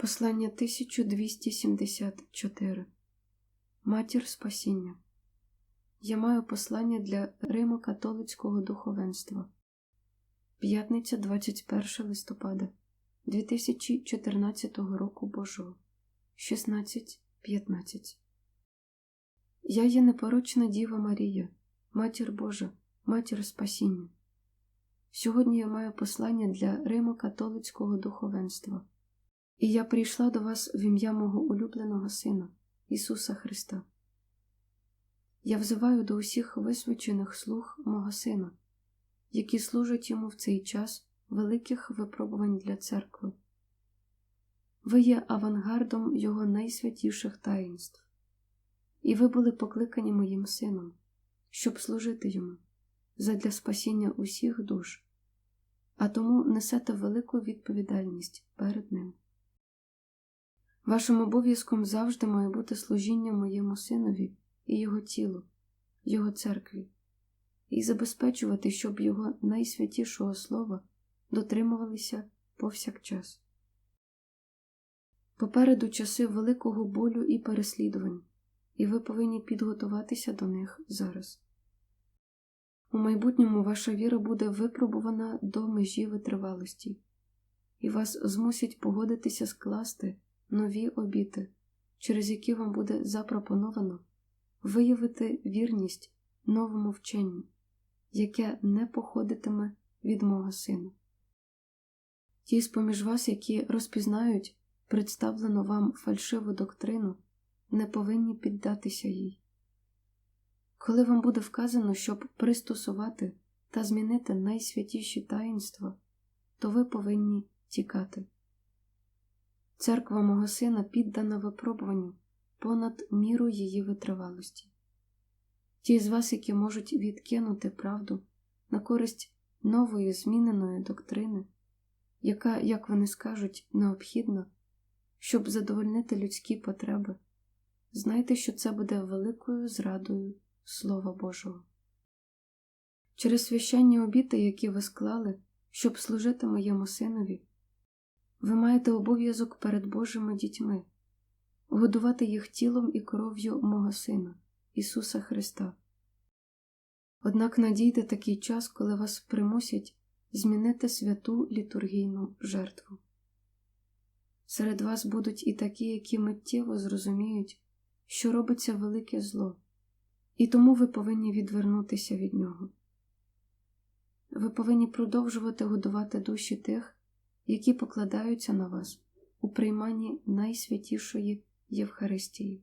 Послання 1274 Матір Спасіння. Я маю послання для Римо-католицького духовенства. П'ятниця 21 листопада 2014 року Божого 16.15 Я є непорочна Діва Марія, Матір Божа, Матір Спасіння. Сьогодні я маю послання для Римо-католицького духовенства. І я прийшла до вас в ім'я мого улюбленого Сина, Ісуса Христа. Я взиваю до усіх висвячених слуг мого Сина, які служать йому в цей час великих випробувань для церкви. Ви є авангардом Його найсвятіших таїнств, і ви були покликані моїм сином, щоб служити йому задля спасіння усіх душ, а тому несете велику відповідальність перед ним. Вашим обов'язком завжди має бути служіння моєму синові і його тілу, його церкві, і забезпечувати, щоб його найсвятішого слова дотримувалися повсякчас. Попереду часи великого болю і переслідувань, і ви повинні підготуватися до них зараз. У майбутньому ваша віра буде випробувана до межі витривалості, і вас змусять погодитися скласти нові обіти, через які вам буде запропоновано виявити вірність новому вченню, яке не походитиме від мого сина. Ті з поміж вас, які розпізнають представлену вам фальшиву доктрину, не повинні піддатися їй. Коли вам буде вказано, щоб пристосувати та змінити найсвятіші таїнства, то ви повинні тікати. Церква мого сина піддана випробуванню понад міру її витривалості. Ті з вас, які можуть відкинути правду на користь нової зміненої доктрини, яка, як вони скажуть, необхідна, щоб задовольнити людські потреби, знайте, що це буде великою зрадою Слова Божого. Через священні обіти, які ви склали, щоб служити моєму синові, ви маєте обов'язок перед Божими дітьми, годувати їх тілом і кров'ю мого Сина, Ісуса Христа. Однак надійде такий час, коли вас примусять змінити святу літургійну жертву. Серед вас будуть і такі, які миттєво зрозуміють, що робиться велике зло, і тому ви повинні відвернутися від нього. Ви повинні продовжувати годувати душі тих, які покладаються на вас у прийманні найсвятішої Євхаристії.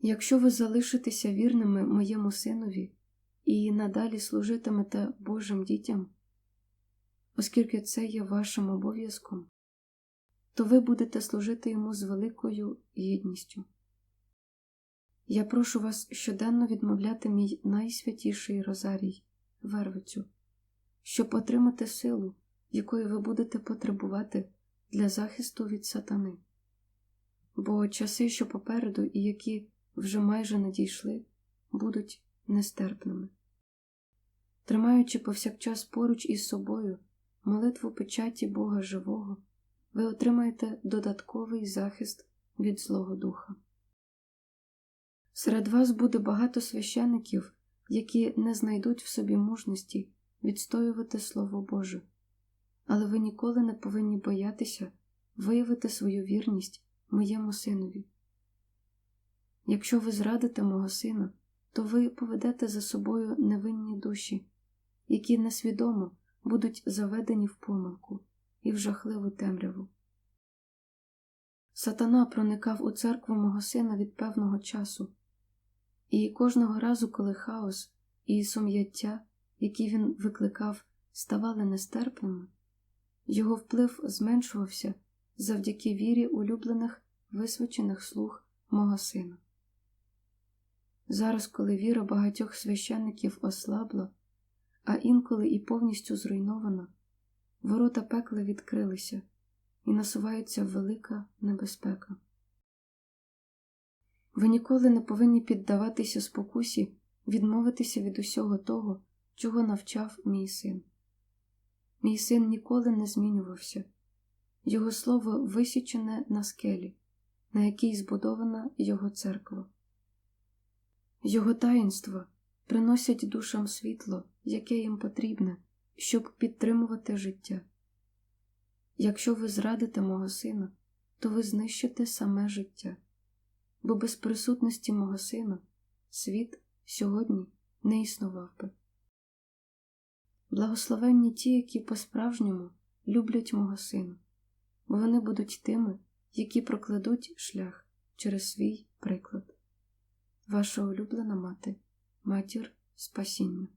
Якщо ви залишитеся вірними моєму синові і надалі служитимете Божим дітям, оскільки це є вашим обов'язком, то ви будете служити йому з великою гідністю. Я прошу вас щоденно відмовляти мій найсвятіший розарій, вервицю, щоб отримати силу якої ви будете потребувати для захисту від сатани. Бо часи, що попереду і які вже майже надійшли, будуть нестерпними. Тримаючи повсякчас поруч із собою молитву печаті Бога Живого, ви отримаєте додатковий захист від Злого Духа. Серед вас буде багато священиків, які не знайдуть в собі мужності відстоювати Слово Боже але ви ніколи не повинні боятися виявити свою вірність моєму синові. Якщо ви зрадите мого сина, то ви поведете за собою невинні душі, які несвідомо будуть заведені в помилку і в жахливу темряву. Сатана проникав у церкву мого сина від певного часу, і кожного разу, коли хаос і сум'яття, які він викликав, ставали нестерпними, його вплив зменшувався завдяки вірі улюблених висвячених слуг мого сина. Зараз, коли віра багатьох священників ослабла, а інколи і повністю зруйнована, ворота пекла відкрилися і насувається велика небезпека. Ви ніколи не повинні піддаватися спокусі відмовитися від усього того, чого навчав мій син. Мій син ніколи не змінювався, Його слово висічене на скелі, на якій збудована Його церква. Його таїнства приносять душам світло, яке їм потрібне, щоб підтримувати життя. Якщо ви зрадите мого сина, то ви знищите саме життя, бо без присутності мого сина світ сьогодні не існував би. Благословенні ті, які по-справжньому люблять мого сина, бо вони будуть тими, які прокладуть шлях через свій приклад. Ваша улюблена мати, матір спасіння.